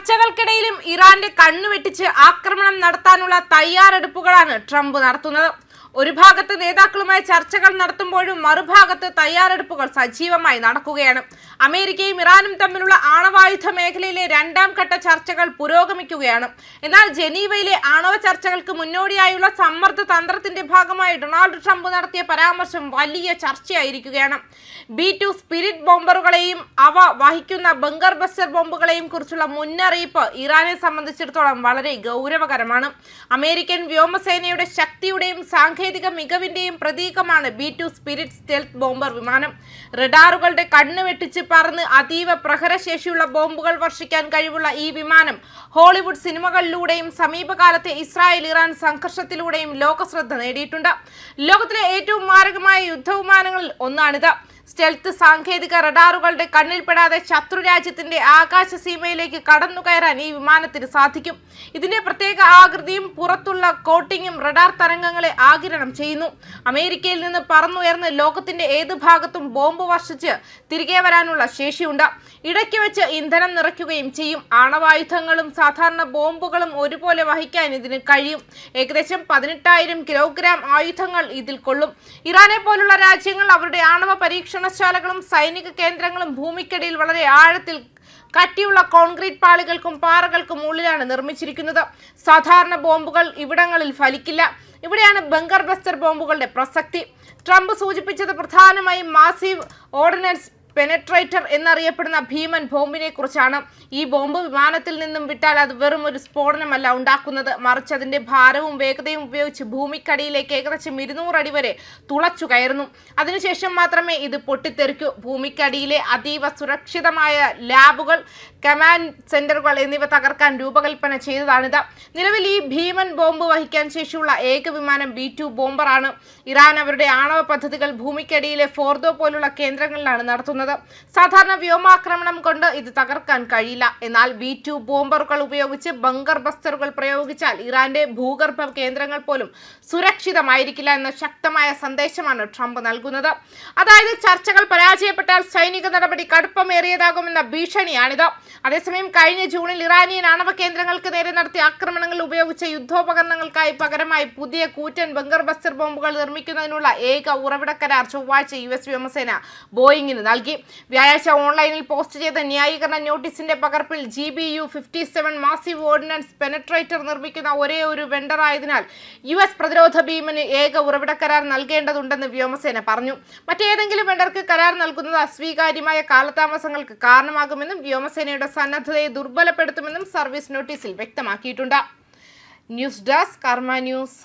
ചർച്ചകൾക്കിടയിലും ഇറാന്റെ കണ്ണുവെട്ടിച്ച് ആക്രമണം നടത്താനുള്ള തയ്യാറെടുപ്പുകളാണ് ട്രംപ് നടത്തുന്നത്. ഒരു ഭാഗത്ത് നേതാക്കളുമായി ചർച്ചകൾ നടത്തുമ്പോഴും മറുഭാഗത്ത് തയ്യാറെടുപ്പുകൾ സജീവമായി നടക്കുകയാണ്. അമേരിക്കയും ഇറാനും തമ്മിലുള്ള ആണവായുധ മേഖലയിലെ രണ്ടാം ഘട്ട ചർച്ചകൾ പുരോഗമിക്കുകയാണ്. എന്നാൽ ജനീവയിലെ ആണവ ചർച്ചകൾക്ക് മുന്നോടിയായുള്ള സമ്മർദ്ദ തന്ത്രത്തിന്റെ ഭാഗമായി ഡൊണാൾഡ് ട്രംപ് നടത്തിയ പരാമർശം വലിയ ചർച്ചയായിരിക്കുകയാണ്. ബി ടു സ്പിരിറ്റ് ബോംബറുകളെയും അവ വഹിക്കുന്ന ബങ്കർ ബസ്റ്റർ ബോംബുകളെയും കുറിച്ചുള്ള മുന്നറിയിപ്പ് ഇറാനെ സംബന്ധിച്ചിടത്തോളം വളരെ ഗൗരവകരമാണ്. അമേരിക്കൻ വ്യോമസേനയുടെ ശക്തിയുടെയും സാങ്കേതിക മികവിന്റെയും പ്രതീകമാണ് B two spirit stealth bomber വിമാനം. റഡാറുകളുടെ കണ്ണു വെട്ടിച്ച് പറന്ന് അതീവ പ്രഹരശേഷിയുള്ള ബോംബുകൾ വർഷിക്കാൻ കഴിവുള്ള ഈ വിമാനം ഹോളിവുഡ് സിനിമകളിലൂടെയും സമീപകാലത്തെ ഇസ്രായേൽ ഇറാൻ സംഘർഷത്തിലൂടെയും ലോകശ്രദ്ധ നേടിയിട്ടുണ്ട്. ലോകത്തിലെ ഏറ്റവും മാരകമായ യുദ്ധവിമാനങ്ങളിൽ ഒന്നാണിത്. സ്റ്റെൽത്ത് സാങ്കേതിക റഡാറുകളുടെ കണ്ണിൽപ്പെടാതെ ശത്രു രാജ്യത്തിന്റെ ആകാശ സീമയിലേക്ക് കടന്നു കയറാൻ ഈ വിമാനത്തിന് സാധിക്കും. ഇതിന്റെ പ്രത്യേക ആകൃതിയും പുറത്തുള്ള കോട്ടിങ്ങും റഡാർ തരംഗങ്ങളെ ആകിരണം ചെയ്യുന്നു. അമേരിക്കയിൽ നിന്ന് പറന്നുയർന്ന് ലോകത്തിന്റെ ഏത് ഭാഗത്തും ബോംബ് വർഷിച്ച് തിരികെ വരാനുള്ള ശേഷിയുണ്ട്. ഇടയ്ക്ക് വെച്ച് ഇന്ധനം നിറയ്ക്കുകയും ചെയ്യും. ആണവായുധങ്ങളും സാധാരണ ബോംബുകളും ഒരുപോലെ വഹിക്കാൻ ഇതിന് കഴിയും. ഏകദേശം പതിനെട്ടായിരം കിലോഗ്രാം ആയുധങ്ങൾ ഇതിൽ കൊള്ളും. ഇറാനെ പോലുള്ള രാജ്യങ്ങൾ അവരുടെ ആണവ പരീക്ഷണശാലകളും സൈനിക കേന്ദ്രങ്ങളും ഭൂമിക്കടിയിൽ വളരെ ആഴത്തിൽ കട്ടിയുള്ള കോൺക്രീറ്റ് പാളികൾക്കും പാറകൾക്കും ഉള്ളിലാണ് നിർമ്മിച്ചിരിക്കുന്നത്. സാധാരണ ബോംബുകൾ ഇവിടങ്ങളിൽ ഫലിക്കില്ല. ഇവിടെയാണ് ബങ്കർ ബസ്റ്റർ ബോംബുകളുടെ പ്രസക്തി. ട്രംപ് സൂചിപ്പിച്ചത് പ്രധാനമായും മാസീവ് ഓർഡിനൻസ് പെനട്രേറ്റർ എന്നറിയപ്പെടുന്ന ഭീമൻ ബോംബിനെ കുറിച്ചാണ് ഈ ബോംബ് വിമാനത്തിൽ നിന്നും വിട്ടാൽ അത് വെറും ഒരു സ്ഫോടനമല്ല ഉണ്ടാക്കുന്നത്. മറിച്ച് അതിന്റെ ഭാരവും വേഗതയും ഉപയോഗിച്ച് ഭൂമിക്കടിയിലേക്ക് ഏകദേശം ഇരുന്നൂറ് അടി വരെ തുളച്ചു കയറുന്നു. അതിനുശേഷം മാത്രമേ ഇത് പൊട്ടിത്തെറിക്കൂ. ഭൂമിക്കടിയിലെ അതീവ സുരക്ഷിതമായ ലാബുകൾ കമാൻഡ് സെന്ററുകൾ എന്നിവ തകർക്കാൻ രൂപകൽപ്പന ചെയ്തതാണിത്. നിലവിൽ ഈ ഭീമൻ ബോംബ് വഹിക്കാൻ ശേഷിയുള്ള ഏക വിമാനം ബി ടു ബോംബറാണ്. ഇറാൻ അവരുടെ ആണവ പദ്ധതികൾ ഭൂമിക്കടിയിലെ ഫോർദോ പോലുള്ള കേന്ദ്രങ്ങളിലാണ് നടത്തുന്നത്. സാധാരണ വ്യോമാക്രമണം കൊണ്ട് ഇത് തകർക്കാൻ കഴിയില്ല. എന്നാൽ ബി ടു ബോംബറുകൾ ഉപയോഗിച്ച് ബങ്കർ ബസ്റ്ററുകൾ പ്രയോഗിച്ചാൽ ഇറാന്റെ ഭൂഗർഭ കേന്ദ്രങ്ങൾ പോലും സുരക്ഷിതമായിരിക്കില്ല എന്ന ശക്തമായ സന്ദേശമാണ് ട്രംപ് നൽകുന്നത്. അതായത് ചർച്ചകൾ പരാജയപ്പെട്ടാൽ സൈനിക നടപടി കടുപ്പമേറിയതാകുമെന്ന ഭീഷണിയാണിത്. അതേസമയം കഴിഞ്ഞ ജൂണിൽ ഇറാനിയൻ ആണവ കേന്ദ്രങ്ങൾക്ക് നേരെ നടത്തിയ ആക്രമണങ്ങൾ ഉപയോഗിച്ച യുദ്ധോപകരണങ്ങൾക്കായി പകരമായി പുതിയ കൂറ്റൻ ബങ്കർ ബസ്റ്റർ ബോംബുകൾ നിർമ്മിക്കുന്നതിനുള്ള ഏക ഉറവിട കരാർ ചൊവ്വാഴ്ച യു എസ് വ്യോമസേന ബോയിങ്ങിന് നൽകി. വ്യാഴാഴ്ച ഓൺലൈനിൽ പോസ്റ്റ് ചെയ്ത ന്യായീകരണ നോട്ടീസിന്റെ പകർപ്പിൽ G B U fifty seven massive ordnance penetrator നിർമ്മിക്കുന്ന ഒരേ ഒരു വെണ്ടർ ആയതിനാൽ യു എസ് പ്രതിരോധ ഭീമന് ഏക ഉറവിട കരാർ നൽകേണ്ടതുണ്ടെന്ന് വ്യോമസേന പറഞ്ഞു. മറ്റേതെങ്കിലും വെണ്ടർക്ക് കരാർ നൽകുന്നത് അസ്വീകാര്യമായ കാലതാമസങ്ങൾക്ക് കാരണമാകുമെന്നും വ്യോമസേനയുടെ സന്നദ്ധതയെ ദുർബലപ്പെടുത്തുമെന്നും സർവീസ് നോട്ടീസിൽ വ്യക്തമാക്കിയിട്ടുണ്ട്. News desk Karma news.